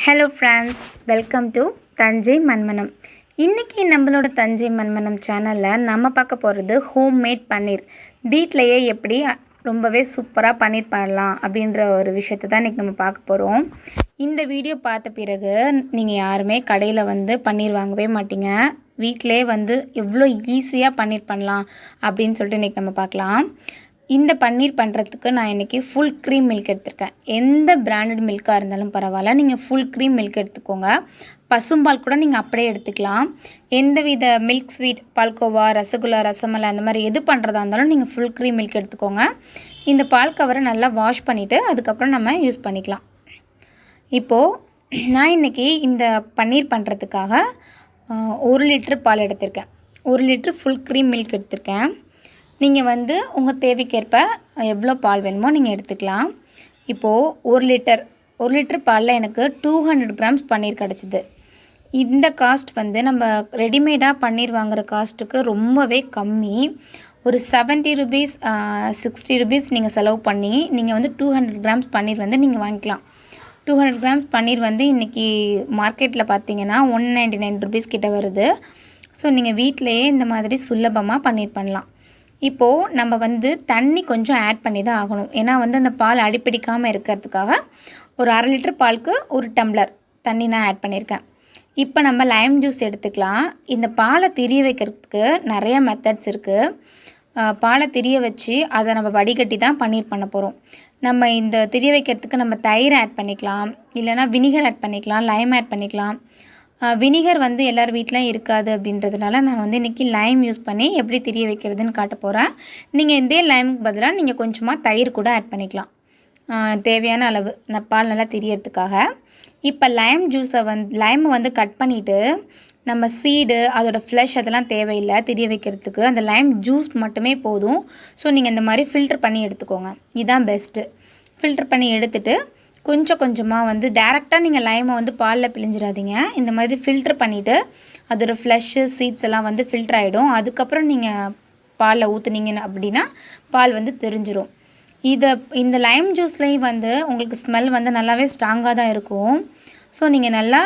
Hello friends welcome to Thanjai மண்மனம் இன்றைக்கி நம்மளோட தஞ்சை மண்மனம் சேனலில் நம்ம பார்க்க போகிறது ஹோம் மேட் பன்னீர் வீட்டிலையே எப்படி ரொம்பவே சூப்பராக பன்னீர் பண்ணலாம் அப்படின்ற ஒரு விஷயத்தை தான் இன்றைக்கி நம்ம பார்க்க போகிறோம் இந்த வீடியோ பார்த்த பிறகு நீங்கள் யாருமே கடையில் வந்து பன்னீர் வாங்கவே மாட்டீங்க. வீட்டிலே வந்து எவ்வளோ ஈஸியாக பன்னீர் பண்ணலாம் அப்படின்னு சொல்லிட்டு இன்றைக்கி நம்ம பார்க்கலாம். இந்த பன்னீர் பண்ணுறதுக்கு நான் இன்றைக்கி ஃபுல் க்ரீம் மில்க் எடுத்திருக்கேன். எந்த பிராண்டட் மில்காக இருந்தாலும் பரவாயில்ல. நீங்கள் ஃபுல் க்ரீம் மில்க் எடுத்துக்கோங்க. பசும்பால் கூட நீங்கள் அப்படியே எடுத்துக்கலாம். எந்தவித மில்க் ஸ்வீட் பால்கோவா ரசகுல்லா ரசமலை அந்த மாதிரி எது பண்ணுறதா இருந்தாலும் நீங்கள் ஃபுல் க்ரீம் மில்க் எடுத்துக்கோங்க. இந்த பால் கவரை நல்லா வாஷ் பண்ணிவிட்டு அதுக்கப்புறம் நம்ம யூஸ் பண்ணிக்கலாம். இப்போது நான் இன்றைக்கி இந்த பன்னீர் பண்ணுறதுக்காக ஒரு லிட்ரு பால் எடுத்திருக்கேன். ஒரு லிட்ரு ஃபுல் க்ரீம் மில்க் எடுத்திருக்கேன். நீங்கள் வந்து உங்கள் தேவைக்கேற்ப எவ்வளோ பால் வேணுமோ நீங்கள் எடுத்துக்கலாம். இப்போது ஒரு லிட்டர் ஒரு லிட்டர் பாலில் எனக்கு டூ ஹண்ட்ரட் கிராம்ஸ் பன்னீர் கிடச்சிது. இந்த காஸ்ட் வந்து நம்ம ரெடிமேடாக பன்னீர் வாங்குகிற காஸ்ட்டுக்கு ரொம்பவே கம்மி. ஒரு செவன்ட்டி ருபீஸ் சிக்ஸ்டி ருபீஸ் நீங்கள் செலவு பண்ணி நீங்கள் வந்து டூ ஹண்ட்ரட் கிராம்ஸ் பன்னீர் வந்து நீங்கள் வாங்கிக்கலாம். டூ ஹண்ட்ரட் கிராம்ஸ் பன்னீர் வந்து இன்றைக்கி மார்க்கெட்டில் பார்த்தீங்கன்னா ஒன் நைன்டி நைன் ருபீஸ் கிட்ட வருது. ஸோ நீங்கள் வீட்டிலையே இந்த மாதிரி சுலபமாக பன்னீர் பண்ணலாம். இப்போது நம்ம வந்து தண்ணி கொஞ்சம் ஆட் பண்ணி தான் ஆகணும். ஏன்னா வந்து அந்த பால் அடிப்பிடிக்காமல் இருக்கிறதுக்காக ஒரு அரை லிட்டர் பாலுக்கு ஒரு டம்ளர் தண்ணி நான் ஆட் பண்ணியிருக்கேன் இப்போ நம்ம லைம் ஜூஸ் எடுத்துக்கலாம். இந்த பாலை திரிய வைக்கிறதுக்கு நிறைய மெத்தட்ஸ் இருக்குது பாலை திரிய வச்சு அதை நம்ம வடிகட்டி தான் பன்னீர் பண்ண போகிறோம் நம்ம இந்த திரிய வைக்கிறதுக்கு நம்ம தயிர் ஆட் பண்ணிக்கலாம். இல்லைனா வினிகர் ஆட் பண்ணிக்கலாம் லைம் ஆட் பண்ணிக்கலாம். வினிகர் வந்து எல்லார் வீட்லையும் இருக்காது அப்படின்றதுனால நான் வந்து இன்றைக்கி லைம் யூஸ் பண்ணி எப்படி திரிய வைக்கிறதுன்னு காட்ட போகிறேன் நீங்கள் இதே லைமுக்கு பதிலாக நீங்கள் கொஞ்சமாக தயிர் கூட ஆட் பண்ணிக்கலாம். தேவையான அளவு. நான் பால் நல்லா தெரியறதுக்காக. இப்போ லைம் ஜூஸை வந்து லைமை வந்து கட் பண்ணிவிட்டு நம்ம சீடு அதோடய ஃப்ளஷ் அதெல்லாம் தேவையில்லை. தெரிய வைக்கிறதுக்கு அந்த லைம் ஜூஸ் மட்டுமே போதும். ஸோ நீங்கள் இந்த மாதிரி ஃபில்டர் பண்ணி எடுத்துக்கோங்க. இதுதான் பெஸ்ட்டு ஃபில்டர் பண்ணி எடுத்துகிட்டு கொஞ்சம் கொஞ்சமாக வந்து டேரெக்டாக நீங்கள் லைமை வந்து பாலில் பிழிஞ்சிடாதீங்க. இந்த மாதிரி ஃபில்டர் பண்ணிவிட்டு அதோட ஃப்ளஷ்ஷு சீட்ஸ் எல்லாம் வந்து ஃபில்டர் ஆகிடும் அதுக்கப்புறம் நீங்கள் பாலில் ஊற்றுனீங்கன்னு அப்படின்னா பால் வந்து தெரிஞ்சிடும் இதை இந்த லைம் ஜூஸ்லேயும் வந்து உங்களுக்கு ஸ்மெல் வந்து நல்லாவே ஸ்ட்ராங்காக தான் இருக்கும். ஸோ நீங்கள் நல்லா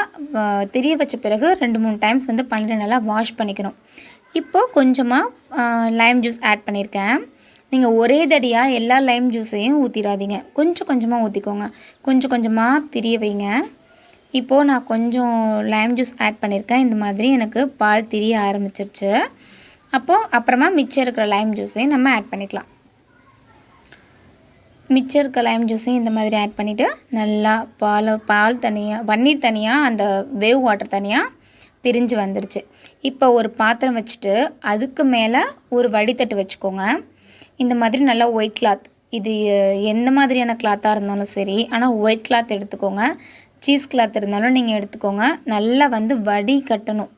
தெரிய வச்ச பிறகு ரெண்டு மூணு டைம்ஸ் வந்து பன்னீரை நல்லா வாஷ் பண்ணிக்கணும். இப்போது கொஞ்சமாக லைம் ஜூஸ் ஆட் பண்ணியிருக்கேன் நீங்கள் ஒரே தடியாக எல்லா லைம் ஜூஸையும் ஊற்றிடாதீங்க கொஞ்சம் கொஞ்சமாக ஊற்றிக்கோங்க கொஞ்சம் கொஞ்சமாக திரிய வைங்க. இப்போது நான் கொஞ்சம் லைம் ஜூஸ் ஆட் பண்ணியிருக்கேன் இந்த மாதிரி எனக்கு பால் திரிய ஆரம்பிச்சிருச்சு. அப்போது அப்புறமா மிச்சம் இருக்கிற லைம் ஜூஸையும் நம்ம ஆட் பண்ணிக்கலாம். மிச்சம் இருக்க லைம் ஜூஸையும் இந்த மாதிரி ஆட் பண்ணிவிட்டு நல்லா பால் பால் தனியாக பன்னீர் தனியாக அந்த வேவ் வாட்டர் தனியாக பிரிஞ்சு வந்துருச்சு. இப்போ ஒரு பாத்திரம் வச்சுட்டு அதுக்கு மேலே ஒரு வடித்தட்டு வச்சுக்கோங்க. இந்த மாதிரி நல்லா ஒயிட் கிளாத் இது எந்த மாதிரியான கிளாத்தாக இருந்தாலும் சரி ஆனால் ஒயிட் கிளாத் எடுத்துக்கோங்க. சீஸ் கிளாத் இருந்தாலும் நீங்கள் எடுத்துக்கோங்க. நல்லா வந்து வடி கட்டணும்.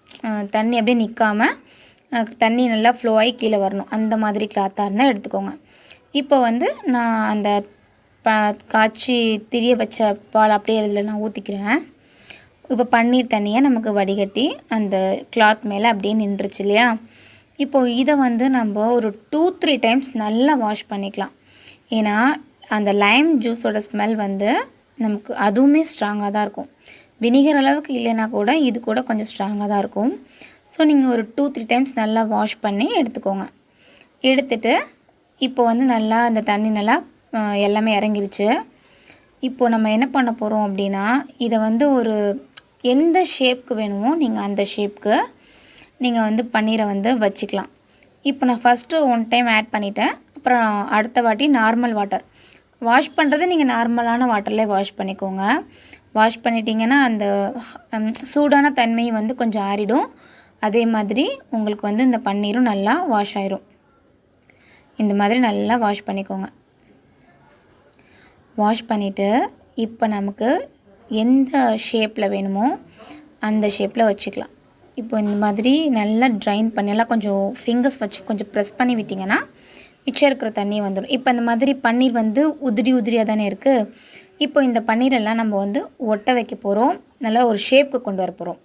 தண்ணி அப்படியே நிற்காம தண்ணி நல்லா ஃப்ளோ ஆகி கீழே வரணும். அந்த மாதிரி கிளாத்தாக இருந்தால் எடுத்துக்கோங்க. இப்போ வந்து நான் அந்த ப காய்ச்சி திரிய வச்ச பால் அப்படியே இதில் நான் ஊற்றிக்கிறேன் இப்போ பன்னீர் தண்ணியை நமக்கு வடிகட்டி அந்த கிளாத் மேலே அப்படியே நின்றுச்சு இல்லையா? இப்போது இதை வந்து நம்ம ஒரு டூ த்ரீ டைம்ஸ் நல்லா வாஷ் பண்ணிக்கலாம். ஏன்னா அந்த லைம் ஜூஸோட ஸ்மெல் வந்து நமக்கு அதுவுமே ஸ்ட்ராங்காக தான் இருக்கும். வினிகர் அளவுக்கு இல்லைன்னா கூட இது கூட கொஞ்சம் ஸ்ட்ராங்காக தான் இருக்கும். ஸோ நீங்கள் ஒரு டூ த்ரீ டைம்ஸ் நல்லா வாஷ் பண்ணி எடுத்துக்கோங்க. எடுத்துட்டு இப்போ வந்து நல்லா அந்த தண்ணி நல்லா எல்லாமே இறங்கிருச்சு. இப்போது நம்ம என்ன பண்ண போகிறோம் அப்படின்னா இதை வந்து ஒரு எந்த ஷேப்க்கு வேணுமோ நீங்கள் அந்த ஷேப்க்கு நீங்கள் வந்து பன்னீரை வந்து வச்சுக்கலாம். இப்போ நான் ஃபஸ்ட்டு ஒன் டைம் ஆட் பண்ணிட்டேன். அப்புறம் அடுத்த வாட்டி நார்மல் வாட்டர் வாஷ் பண்ணுறது நீங்கள் நார்மலான வாட்டர்லேயே வாஷ் பண்ணிக்கோங்க. வாஷ் பண்ணிட்டீங்கன்னா அந்த சூடான தன்மை வந்து கொஞ்சம் ஆறிடும். அதே மாதிரி உங்களுக்கு வந்து இந்த பன்னீரும் நல்லா வாஷ் ஆயிரும். இந்த மாதிரி நல்லா வாஷ் பண்ணிக்கோங்க. வாஷ் பண்ணிவிட்டு இப்போ நமக்கு எந்த ஷேப்பில் வேணுமோ அந்த ஷேப்பில் வச்சுக்கலாம். இப்போ இந்த மாதிரி நல்லா ட்ரைன் பண்ணி எல்லாம் கொஞ்சம் ஃபிங்கர்ஸ் வச்சு கொஞ்சம் ப்ரெஸ் பண்ணி விட்டிங்கன்னா மிச்சம் இருக்கிற தண்ணி வந்துடும் இப்போ இந்த மாதிரி பன்னீர் வந்து உதிரி உதிரியாக தானே இருக்குது இப்போ இந்த பன்னீரெல்லாம் நம்ம வந்து ஒட்ட வைக்க போகிறோம் நல்லா ஒரு ஷேப்புக்கு கொண்டு வர போகிறோம்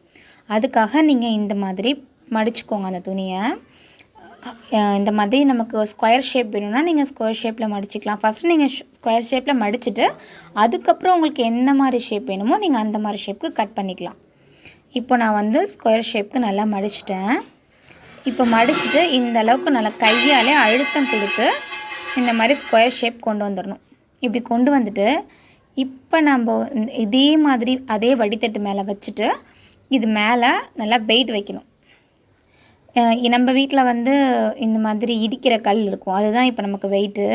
அதுக்காக நீங்கள் இந்த மாதிரி மடிச்சுக்கோங்க அந்த துணியை. இந்த மாதிரி நமக்கு ஸ்கொயர் ஷேப் வேணும்னா நீங்கள் ஸ்கொயர் ஷேப்பில் மடிச்சிக்கலாம். ஃபஸ்ட்டு நீங்கள் ஸ்கொயர் ஷேப்பில் மடிச்சுட்டு அதுக்கப்புறம் உங்களுக்கு எந்த மாதிரி ஷேப் வேணுமோ நீங்கள் அந்த மாதிரி ஷேப்புக்கு கட் பண்ணிக்கலாம். இப்போ நான் வந்து ஸ்கொயர் ஷேப்புக்கு நல்லா மடிச்சிட்டேன். இப்போ மடிச்சுட்டு இந்த அளவுக்கு நல்லா கையாலே அழுத்தம் கொடுத்து இந்த மாதிரி ஸ்கொயர் ஷேப் கொண்டு வந்துடணும். இப்படி கொண்டு வந்துட்டு இப்போ நம்ம இதே மாதிரி அதே வடித்தட்டு மேலே வச்சுட்டு இது மேலே நல்லா வெயிட் வைக்கணும். நம்ம வீட்டில் வந்து இந்த மாதிரி இடிக்கிற கல் இருக்கும். அதுதான் இப்போ நமக்கு வெயிட்டு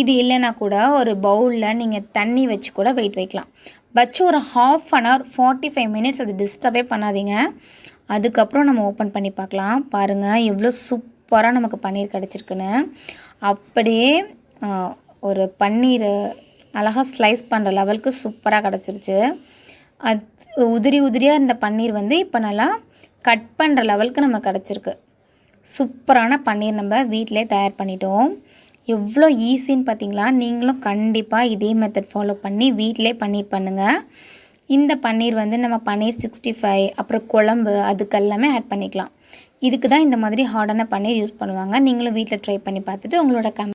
இது இல்லைன்னா கூட ஒரு பவுலில் நீங்கள் தண்ணி வச்சு கூட வெயிட் வைக்கலாம். வச்சு ஒரு half an hour forty five minutes அது டிஸ்டர்பே பண்ணாதீங்க. அதுக்கப்புறம் நம்ம ஓப்பன் பண்ணி பார்க்கலாம். பாருங்கள் எவ்வளோ சூப்பராக நமக்கு பன்னீர் கிடச்சிருக்குன்னு. அப்படியே ஒரு பன்னீர் அழகாக ஸ்லைஸ் பண்ணுற லெவலுக்கு சூப்பராக கிடச்சிருச்சு. அது உதிரி உதிரியாக இருந்த பன்னீர் வந்து இப்போ நல்லா கட் பண்ணுற லெவலுக்கு நம்ம கிடச்சிருக்கு. சூப்பரான பன்னீர் நம்ம வீட்டிலே தயார் பண்ணிட்டோம். எவ்வளோ ஈஸின்னு பார்த்தீங்களா? நீங்களும் கண்டிப்பாக இதே மெத்தட் ஃபாலோ பண்ணி வீட்டிலே பன்னீர் பண்ணுங்கள் இந்த பன்னீர் வந்து நம்ம பன்னீர் சிக்ஸ்டி ஃபைவ் அப்புறம் குழம்பு அதுக்கெல்லாமே ஆட் பண்ணிக்கலாம். இதுக்கு தான் இந்த மாதிரி ஹார்டான பன்னீர் யூஸ் பண்ணுவாங்க. நீங்களும் வீட்டில் ட்ரை பண்ணி பார்த்துட்டு உங்களோட கம்